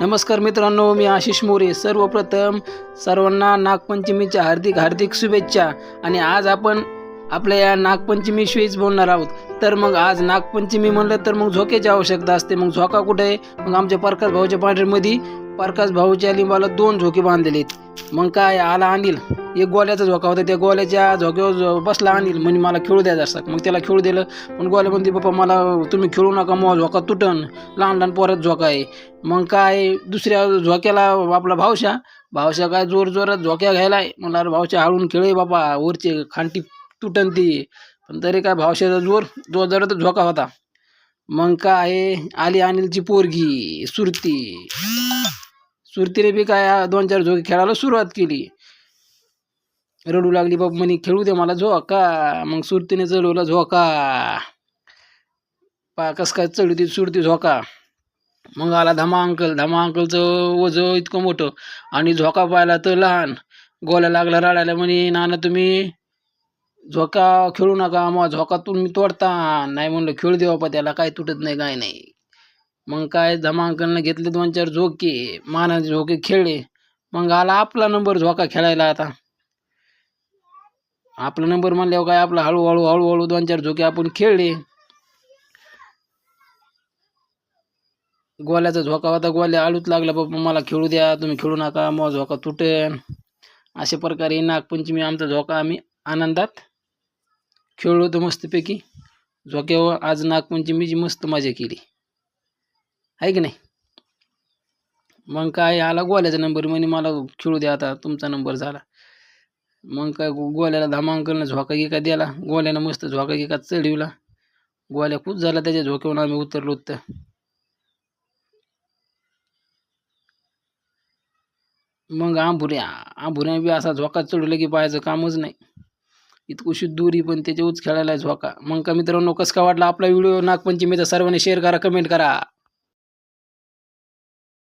नमस्कार मित्रांनो मी आशिष मोरे. सर्वप्रथम सर्वांना नागपंचमीच्या हार्दिक हार्दिक शुभेच्छा. आणि आज आपण आपल्या या नागपंचमीविषयीच बोलणार आहोत. तर मग आज नागपंचमी म्हणलं तर मग झोक्याची आवश्यकता असते. मग झोका कुठे आहे? मग आमच्या प्रकाश भाऊच्या पांढरीमध्ये प्रकाश भाऊच्या लिंबाला दोन झोके बांधलेले आहेत. मग काय आला अनिल? एक गोल्याचा झोका होता. त्या गोल्याच्या झोक्यावर बसला अनिल म्हणजे मला खेळू द्यायचा असतात मग त्याला खेळू दिलं. पण गोल्या म्हणते बाप्पा मला तुम्ही खेळू नका मग झोका तुटन. लहान लहान पोरात झोका आहे. मग काय दुसऱ्या झोक्याला आपला भावशा भावशा काय जोर जोरात झोक्या घ्यायला मला अरे भावशा हळून खेळे बापा वरचे खांटी तुटन ती पण तरी काय भावशाचा जोर जोर झोका होता. मग काय आहे आली अनिलची पोरगी सुरती. सुरतीने बी काय दोन चार झोके खेळायला सुरुवात केली. रडू लागली बाबा म्हणे खेळू दे मला झोका. मग सुरतीने चढवला झोका. पा कस काय चढू ती सुरती झोका. मग आला धमा अंकल. धमा अंकलचं ओझं इतकं मोठं. आणि झोका पाहिला तर लहान. गोल्या लागला रडायला म्हणे नाना तुम्ही झोका खेळू नका मग झोका तुम्ही तोडता. नाही म्हणलं खेळू दे बापा त्याला काय तुटत नाही काय नाही. मग काय धमा घेतले दोन चार झोके मानाचे झोके खेळले. मग आला आपला नंबर झोका खेळायला आता. आपला नंबर म्हणल्यावर काय आपला हळूहळू हळूहळू दोन चार झोके आपण खेळले. गोल्याचा झोका होता गोल्या आळूच लागला बाबा मला खेळू द्या तुम्ही खेळू नका मग झोका तुटेन. अशा प्रकारे नागपंचमी आमचा झोका आम्ही आनंदात खेळलो होतो मस्तपैकी. झोक्यावर आज नागपंचमीची मस्त मजा केली. आहे की नाही? मग काय आला गोल्याचा नंबर म्हणे मला खेळू द्या आता तुमचा नंबर झाला. मग काय गोल्याला धमांकलनं झोका गिका दिला. गोल्यानं मस्त झोका गिका चढविला. गोल्या खूप झाला त्याच्या झोक्यावरून आम्ही उतरलो तर मग आंभुऱ्या आंभुऱ्या बी असा झोका चढवला की पाहायचं कामच नाही. इतकुशी दुरी पण त्याच्याऊच खेळायला झोका. मग का मित्रांनो कसं का वाटला आपला व्हिडिओ? नागपंचमीचा सर्वांनी शेअर करा कमेंट करा.